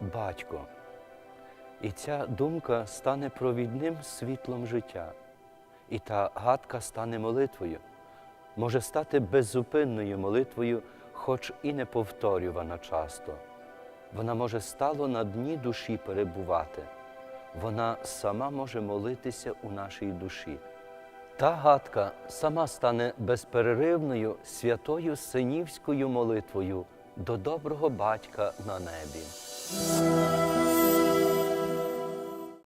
батько. І ця думка стане провідним світлом життя. І та гадка стане молитвою, може стати беззупинною молитвою, хоч і не повторювана часто. Вона може стало на дні душі перебувати. Вона сама може молитися у нашій душі. Та гадка сама стане безперервною святою синівською молитвою до доброго батька на небі.